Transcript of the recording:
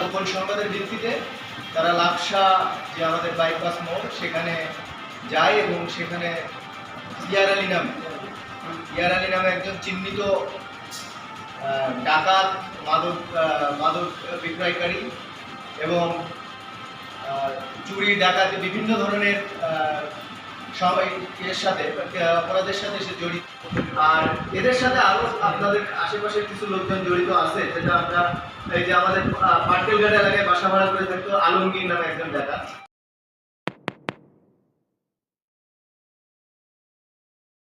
গোপন সংবাদের ভিত্তিতে তারা লাকসা যে আমাদের বাইপাস মোড়, সেখানে যায় এবং সেখানে ইয়ার আলী নামে, ইয়ার আলী নামে একজন চিহ্নিত ডাকাত, মাদক মাদক বিক্রয়কারী এবং চুরি, ডাকাতি বিভিন্ন ধরনের সবাই এর সাথে অপরাধের সাথে সে জড়িত। আর এদের সাথে আরও আপনাদের আশেপাশে কিছু লোকজন জড়িত আছে যেটা আমরা এই যে আমাদের আহ, পাটকেল ঘাট এলাকায় বাসা ভাড়া করে থাকতো আলমগীর নামে একজন ডাকাত